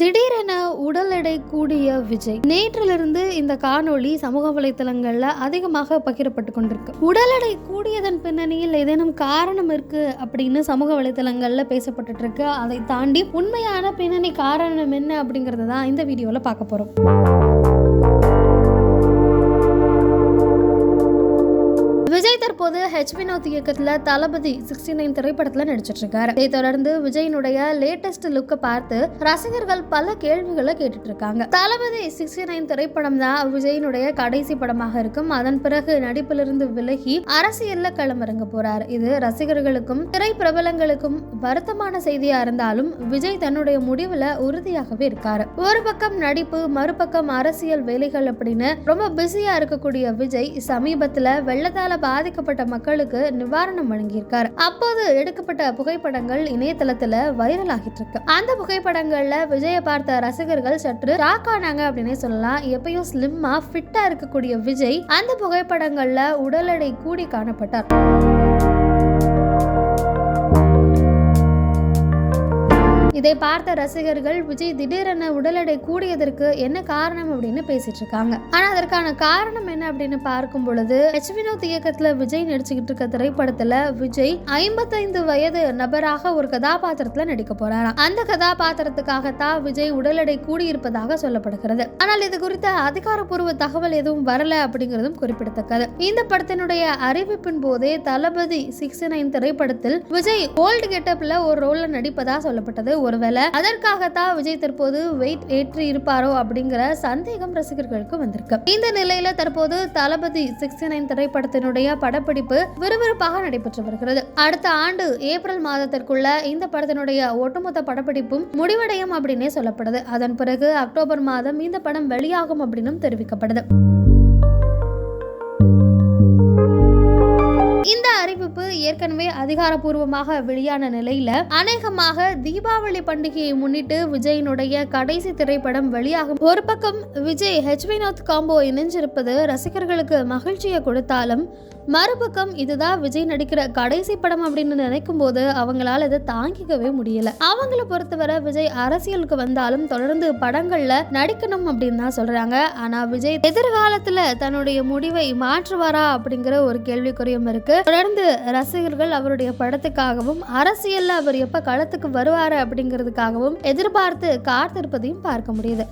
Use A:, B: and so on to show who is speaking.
A: திடீரென உடல் எடை கூடிய விஜய். நேற்றிலிருந்து இந்த காணொளி சமூக வலைத்தளங்கள்ல அதிகமாக பகிரப்பட்டு கொண்டிருக்கு. உடல் எடை கூடியதன் பின்னணியில் ஏதேனும் காரணம் இருக்கு அப்படின்னு சமூக வலைத்தளங்கள்ல பேசப்பட்டு இருக்கு அதை தாண்டி உண்மையான பின்னணி காரணம் என்ன அப்படிங்கறத தான் இந்த வீடியோல பார்க்க போறோம். விஜய் தற்போது ஹெச் வினோத் இயக்கத்தில் தளபதி சிக்ஸ்டி நைன் திரைப்படத்தில் நடிச்சிட்டு இருக்காரு இதை தொடர்ந்து விஜயினுடைய லேட்டஸ்ட் லுக்கை பார்த்து ரசிகர்கள் பல கேள்விகளை கேட்டுட்டு இருக்காங்க தளபதி சிக்ஸ்டி நைன் திரைப்படம் தான் விஜயினுடைய கடைசி படமாக இருக்கும். அதன் பிறகு நடிப்பிலிருந்து விலகி அரசியல்ல களமிறங்க போறார். இது ரசிகர்களுக்கும் திரை பிரபலங்களுக்கும் வருத்தமான செய்தியா இருந்தாலும் விஜய் தன்னுடைய முடிவுல உறுதியாகவே இருக்காரு. ஒரு பக்கம் நடிப்பு மறுபக்கம் அரசியல் வேலைகள் அப்படின்னு ரொம்ப பிஸியா இருக்கக்கூடிய விஜய் சமீபத்துல வெள்ளத்தால பாதிக்கப்பட்ட மக்களுக்கு நிவாரணம் வழங்கியிருக்காரு. அப்போது எடுக்கப்பட்ட புகைப்படங்கள் இணையதளத்துல வைரல் ஆகிட்டு இருக்கு. அந்த புகைப்படங்கள்ல விஜய பார்த்த ரசிகர்கள் சற்று ராக் ஆனாங்க அப்படின்னே சொல்லலாம். எப்பயும் ஸ்லிம்மா ஃபிட்டா இருக்கக்கூடிய விஜய் அந்த புகைப்படங்கள்ல உடல் எடை கூடி காணப்பட்டார். இதை பார்த்த ரசிகர்கள் விஜய் திடீரென உடல் எடை கூடியதற்கு என்ன காரணம்? அப்படின்னு பேசிட்டு இருக்காங்க. ஆனா அதற்கான காரணம் என்ன அப்படின்னு பார்க்கும் பொழுது எச் வினோத் இயக்கத்துல விஜய் நடிச்சுக்கிட்டு இருக்க திரைப்படத்துல விஜய் ஐம்பத்தைந்து வயது நபராக ஒரு கதாபாத்திரத்துல நடிக்க போறாராம். அந்த கதாபாத்திரத்துக்காகத்தான் விஜய் உடல் எடை கூடியிருப்பதாக சொல்லப்படுகிறது. ஆனால் இது குறித்த அதிகாரப்பூர்வ தகவல் எதுவும் வரல அப்படிங்கிறதும் குறிப்பிடத்தக்கது. இந்த படத்தினுடைய அறிவிப்பின் போதே தளபதி சிக்ஸ்டி நைன் திரைப்படத்தில் விஜய் ஓல்டு கெட்டப்ல ஒரு ரோல்ல நடிப்பதா சொல்லப்பட்டது. ஒருவேளை அதற்காகத்தான் விஜய் தற்போது வெயிட் ஏற்றி இருப்பாரோ அப்படிங்கிற சந்தேகம் ரசிகர்களுக்கு வந்திருக்கு. இந்த நிலையில தற்போது தளபதி சிக்ஸ்டி நைன் திரைப்படத்தினுடைய படப்பிடிப்பு விறுவிறுப்பாக நடைபெற்று வருகிறது. அடுத்த ஆண்டு ஏப்ரல் மாதத்திற்குள்ள இந்த படத்தினுடைய ஒட்டுமொத்த படப்பிடிப்பும் முடிவடையும் அப்படின்னே சொல்லப்படுது. அதன் பிறகு அக்டோபர் மாதம் இந்த படம் வெளியாகும் அப்படின்னும் தெரிவிக்கப்படுது. ஏற்கனவே அதிகாரப்பூர்வமாக வெளியான நிலையில அநேகமாக தீபாவளி பண்டிகையை முன்னிட்டு விஜயினுடைய கடைசி திரைப்படம் வெளியாகும். ஒரு பக்கம் விஜய் ஹெச் வினோத் காம்போ இணைஞ்சிருப்பது ரசிகர்களுக்கு மகிழ்ச்சியை கொடுத்தாலும் மறுபக்கம் இதுதான் விஜய் நடிக்கிற கடைசி படம் அப்படின்னு நினைக்கும் போது அவங்களால இதை தாங்கிக்கவே முடியல. அவங்கள பொறுத்தவரை விஜய் அரசியலுக்கு வந்தாலும் தொடர்ந்து படங்கள்ல நடிக்கணும் அப்படின்னு தான் சொல்றாங்க. ஆனா விஜய் எதிர்காலத்துல தன்னுடைய முடிவை மாற்றுவாரா அப்படிங்கிற ஒரு கேள்விக்குறியும் இருக்கு. தொடர்ந்து ரசிகர்கள் அவருடைய படத்துக்காகவும் அரசியல்ல அவர் எப்ப களத்துக்கு வருவாரு அப்படிங்கிறதுக்காகவும் எதிர்பார்த்து காத்திருப்பதையும் பார்க்க முடியுது.